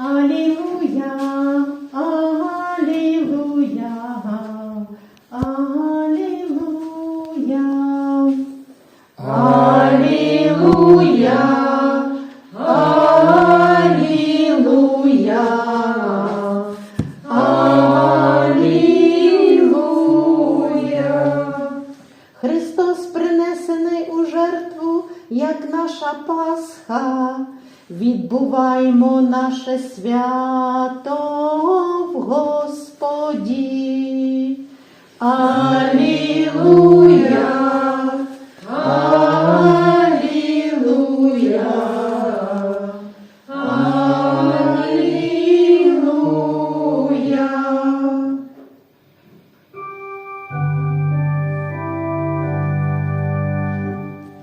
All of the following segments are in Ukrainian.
Алілуя, Алілуя, Алілуя. Алілуя, Алілуя, Алілуя. Христос принесений у жертву, як наша Пасха, відбуваємо наше свято в Господі. Алілуя, Алілуя, Алілуя.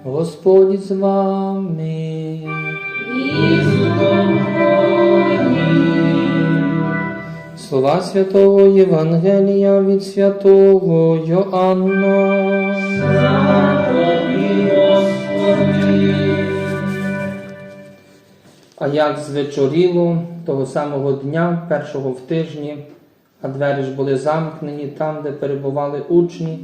Господь з вами. Слова святого Євангелія від святого Йоанна. А як звечоріло того самого дня, першого в тижні, а двері ж були замкнені там, де перебували учні,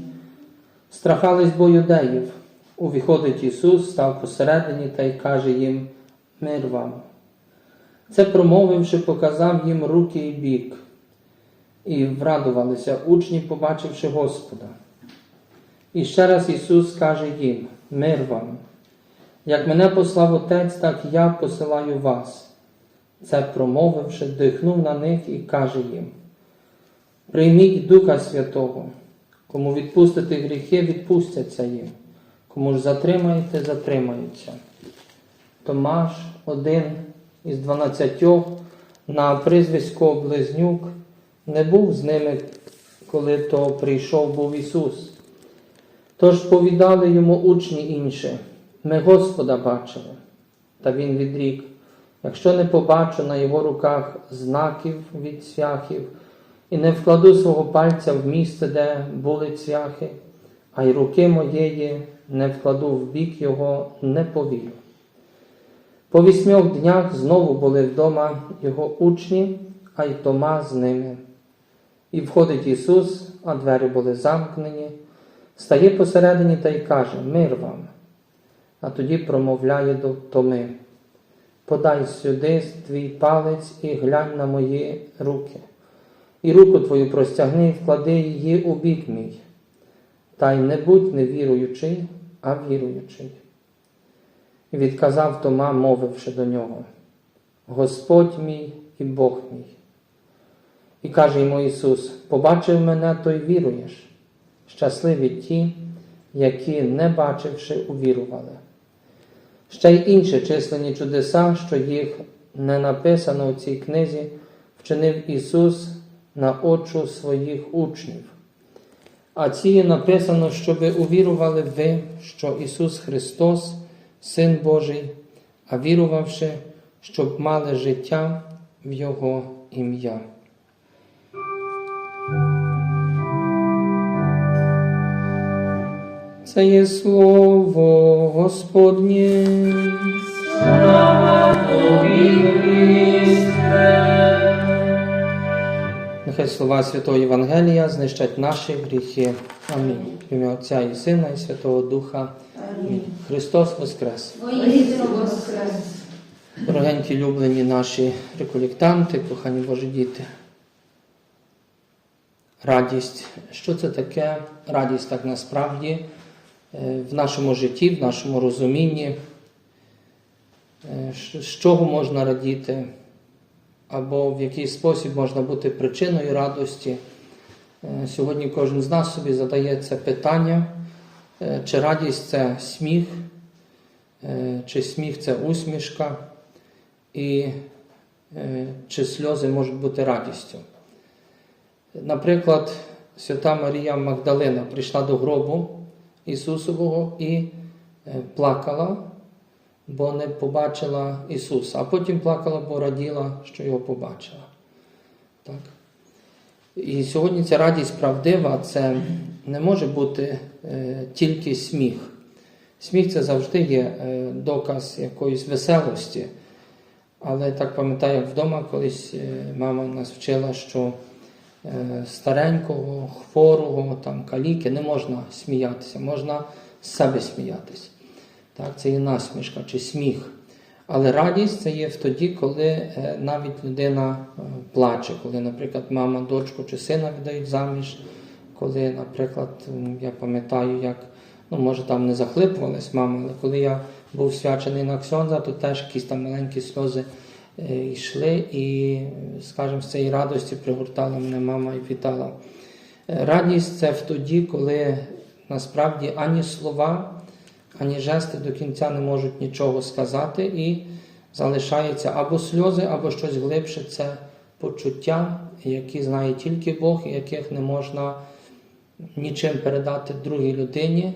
страхались бо юдеїв. Увіходить Ісус, став посередині та й каже їм мир вам. Це промовивши, показав їм руки і бік, і врадувалися учні, побачивши Господа. І ще раз Ісус каже їм мир вам. Як мене послав Отець, так я посилаю вас. Це промовивши, дихнув на них і каже їм: Прийміть Духа Святого, кому відпустити гріхи, відпустяться їм, кому ж затримаєте, затримаються. Томаш, один із дванадцятьох, на прізвисько Близнюк, не був з ними, коли то прийшов був Ісус. Тож повідали йому учні інші, ми Господа бачили. Та він відрік, якщо не побачу на його руках знаків від цвяхів, і не вкладу свого пальця в місце, де були цвяхи, а й руки моєї не вкладу в бік його, не повірю. По вісьмьох днях знову були вдома його учні, а й Тома з ними. І входить Ісус, а двері були замкнені, стає посередині та й каже Мир вам. А тоді промовляє до Томи Подай сюди твій палець і глянь на мої руки, і руку твою простягни і вклади її у бік мій. Та й не будь невіруючий, а віруючий. Відказав Тома, мовивши до нього: Господь мій і Бог мій. І каже йому Ісус: Побачив мене, то й віруєш. Щасливі ті, які, не бачивши, увірували. Ще й інші численні чудеса, що їх не написано у цій книзі, вчинив Ісус на очу своїх учнів. А ці написано, щоб увірували ви, що Ісус Христос, Син Божий, а вірувавши, щоб мали життя в Його ім'я. Це є слово Господнє. Нехай слова Святого Євангелія знищать наші гріхи. Амінь. В ім'я Отця і Сина, і Святого Духа. Амінь. Христос Воскрес! Воскрес! Дорогенькі люблені наші реколіктанти, кохані Божі діти. Радість. Що це таке? Радість так насправді е, в нашому житті, в нашому розумінні, Е, з чого можна радіти, або в який спосіб можна бути причиною радості. Е, Сьогодні кожен з нас собі задає це питання, чи радість це сміх, е, чи сміх це усмішка, і е, чи сльози можуть бути радістю. Наприклад, свята Марія Магдалина прийшла до гробу Ісусового і е, плакала, бо не побачила Ісуса, а потім плакала, бо раділа, що його побачила. Так? І сьогодні ця радість правдива, це не може бути е, тільки сміх. Сміх це завжди є е, доказ якоїсь веселості. Але так пам'ятаю, як вдома колись е, мама нас вчила, що старенького, хворого, там, каліки не можна сміятися, можна з себе сміятися. Так, це є насмішка чи сміх. Але радість це є тоді, коли е, навіть людина е, плаче, коли, наприклад, мама дочку чи сина віддають заміж, коли, наприклад, я пам'ятаю, як, ну, може, там не захлипувалась мама, але коли я був свячений на Ксьонза, то теж якісь там маленькі сльози е, йшли, і, скажімо, з цієї радості пригортала мене мама і вітала. Радість це в тоді, коли насправді ані слова, ані жести до кінця не можуть нічого сказати, і залишаються або сльози, або щось глибше це почуття, які знає тільки Бог, і яких не можна нічим передати другій людині.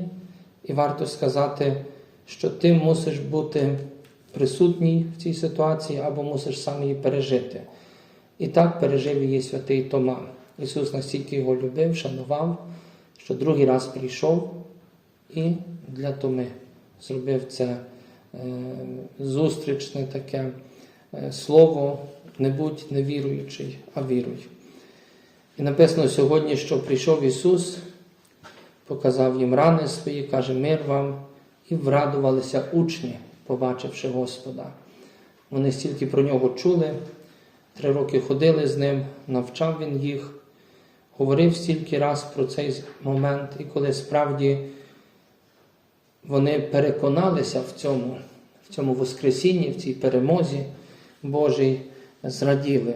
І варто сказати, що ти мусиш бути присутній в цій ситуації або мусиш сам її пережити. І так пережив її святий Тома. Ісус настільки його любив, шанував, що другий раз прийшов і для Томи зробив це е, зустрічне таке е, слово не будь невіруючий, а віруй. І написано сьогодні, що прийшов Ісус, показав їм рани свої, каже, мир вам, і врадувалися учні, побачивши Господа. Вони стільки про нього чули, три роки ходили з ним, навчав він їх, говорив стільки раз про цей момент, і коли справді вони переконалися в цьому, в цьому Воскресінні, в цій перемозі Божій, зраділи.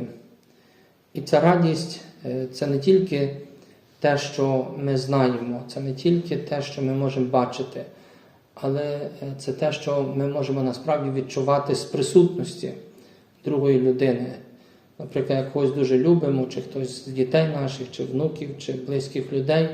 І ця радість е, це не тільки те, що ми знаємо, це не тільки те, що ми можемо бачити, але е, це те, що ми можемо насправді відчувати з присутності другої людини. Наприклад, як когось дуже любимо, чи хтось з дітей наших, чи внуків, чи близьких людей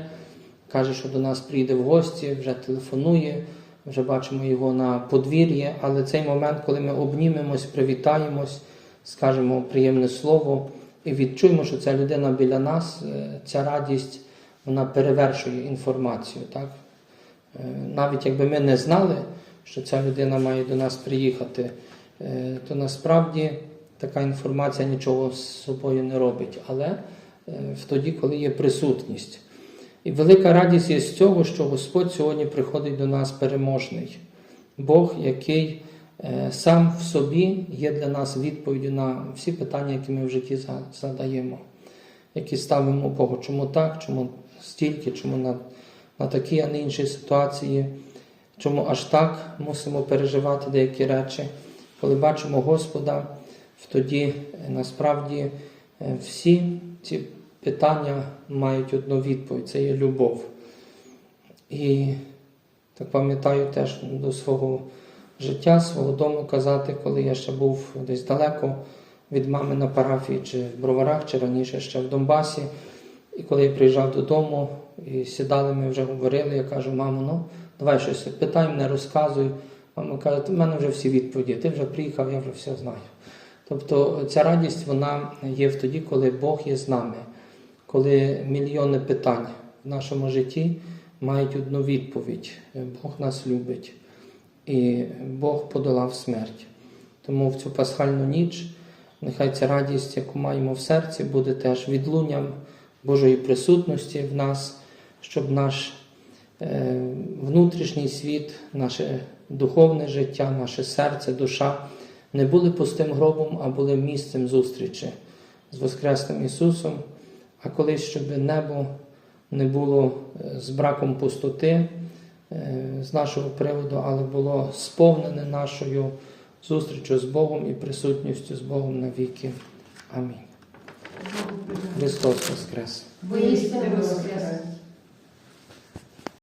каже, що до нас прийде в гості, вже телефонує, вже бачимо його на подвір'ї, але цей момент, коли ми обнімемось, привітаємось, скажемо приємне слово і відчуємо, що ця людина біля нас, е, ця радість, вона перевершує інформацію. Так? Е, Навіть якби ми не знали, що ця людина має до нас приїхати, е, то насправді така інформація нічого з собою не робить. Але в тоді, коли є присутність. І велика радість є з цього, що Господь сьогодні приходить до нас переможний. Бог, який е, сам в собі є для нас відповіддю на всі питання, які ми в житті задаємо, які ставимо Богу. Чому так, чому стільки, чому на, на такі, а не інші ситуації, чому аж так мусимо переживати деякі речі. Коли бачимо Господа, тоді е, насправді е, всі ці питання мають одну відповідь це є любов. І так пам'ятаю теж до свого життя, свого дому казати, коли я ще був десь далеко від мами на парафії, чи в Броварах, чи раніше ще в Донбасі. І коли я приїжджав додому і сідали, ми вже говорили, я кажу, мамо, ну давай щось питай мене, розказуй. Мама каже, в мене вже всі відповіді, ти вже приїхав, я вже все знаю. Тобто ця радість вона є в тоді, коли Бог є з нами, коли мільйони питань в нашому житті мають одну відповідь: Бог нас любить і Бог подолав смерть. Тому в цю пасхальну ніч нехай ця радість, яку маємо в серці, буде теж відлунням Божої присутності в нас, щоб наш е, внутрішній світ, наше духовне життя, наше серце, душа не були пустим гробом, а були місцем зустрічі з Воскресним Ісусом, а колись, щоб небо не було е, з браком пустоти е, з нашого приводу, але було сповнене нашою зустрічю з Богом і присутністю з Богом навіки. Амінь. Христос Воскрес! Воістину воскрес.